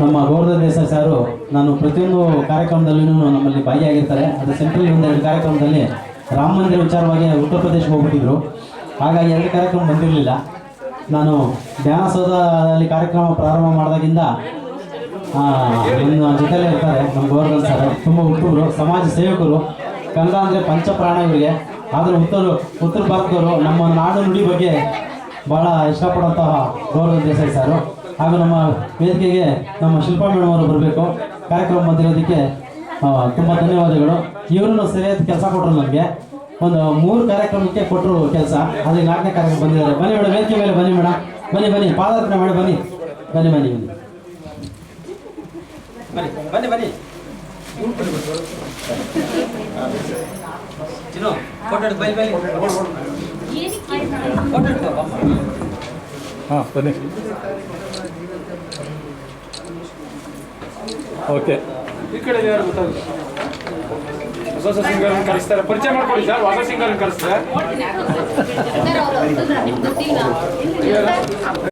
ನಮ್ಮ ಗೋವರ್ಧನ್ ದೇಸಾಯಿ ಸಾರು, ನಾನು ಪ್ರತಿಯೊಂದು ಕಾರ್ಯಕ್ರಮದಲ್ಲೂ ನಮ್ಮಲ್ಲಿ ಭಾಗಿಯಾಗಿರ್ತಾರೆ. ಅದು ಸೆಂಟ್ರಲ್ ಒಂದೆರಡು ಕಾರ್ಯಕ್ರಮದಲ್ಲಿ ರಾಮ ಮಂದಿರ ವಿಚಾರವಾಗಿ ಉತ್ತರ ಪ್ರದೇಶಕ್ಕೆ ಹೋಗ್ಬಿಟ್ಟಿದ್ರು. ಹಾಗಾಗಿ ಎರಡು ಕಾರ್ಯಕ್ರಮ ಬಂದಿರಲಿಲ್ಲ. ನಾನು ಧ್ಯಾನಸೌಧದಲ್ಲಿ ಕಾರ್ಯಕ್ರಮ ಪ್ರಾರಂಭ ಮಾಡಿದಾಗಿಂದ ನನ್ನ ಜೊತೆಲೇ ಇರ್ತಾರೆ ನಮ್ಮ ಗೋವರ್ಧನ್ ಸರ್. ತುಂಬ ಹುಟ್ಟುವರು ಸಮಾಜ ಸೇವಕರು ಕನ್ನಡ ಅಂದರೆ ಪಂಚಪ್ರಾಣ ಇವರಿಗೆ. ಆದರೆ ಉತ್ತರ ಉತ್ತರ ಭಾರತದವರು ನಮ್ಮ ನಾಡು ನುಡಿ ಬಗ್ಗೆ ಭಾಳ ಇಷ್ಟಪಡುವಂತಹ ಗೌರವ ದೇಸಾಯಿ ಸರ್. ಹಾಗೂ ನಮ್ಮ ವೇದಿಕೆಗೆ ನಮ್ಮ ಶಿಲ್ಪಾ ಮೇಡಮ್ ಅವರು ಬರಬೇಕು. ಕಾರ್ಯಕ್ರಮ ಬಂದಿರೋದಕ್ಕೆ ತುಂಬ ಧನ್ಯವಾದಗಳು. ಇವರನ್ನು ಸರಿಯಾದ ಕೆಲಸ ಕೊಟ್ಟರು ನನಗೆ ಒಂದು ಮೂರು ಕಾರ್ಯಕ್ರಮಕ್ಕೆ ಕೊಟ್ಟರು ಕೆಲಸ. ಅದಕ್ಕೆ ನಾಲ್ಕನೇ ಕಾರ್ಯಕ್ರಮ ಬಂದಿದ್ದಾರೆ. ಬನ್ನಿ ಮೇಡಮ್ ವೇದಿಕೆ ಮೇಲೆ ಬನ್ನಿ ಮೇಡಮ್. ಬನ್ನಿ ಬನ್ನಿ ಪಾದಾರ್ಪಣೆ ಮಾಡಿ ಬನ್ನಿ. ಬನ್ನಿ ಬನ್ನಿ ಬನ್ನಿ. ಬನ್ನಿ ಬನ್ನಿ ಬನ್ನಿ. ಫೋಟೋ ಹಿಡ್ದು ಬನ್ನಿ ಬನ್ನಿ. ಫೋಟೋ ಹಿಡ್ಕೊ, ಬಾ. ಹಾಂ ಬನ್ನಿ. ಓಕೆ ಈ ಕಡೆ ಯಾರು ಗೊತ್ತಾ ಹೊಸ ಸಿಂಗರ್ ಕಳಿಸ್ತಾರೆ. ಪರಿಚಯ ಮಾಡ್ಕೊಳ್ಳಿ ಸರ್ ಹೊಸ ಸಿಂಗರ್ ಕಳಿಸ್ತಾರೆ.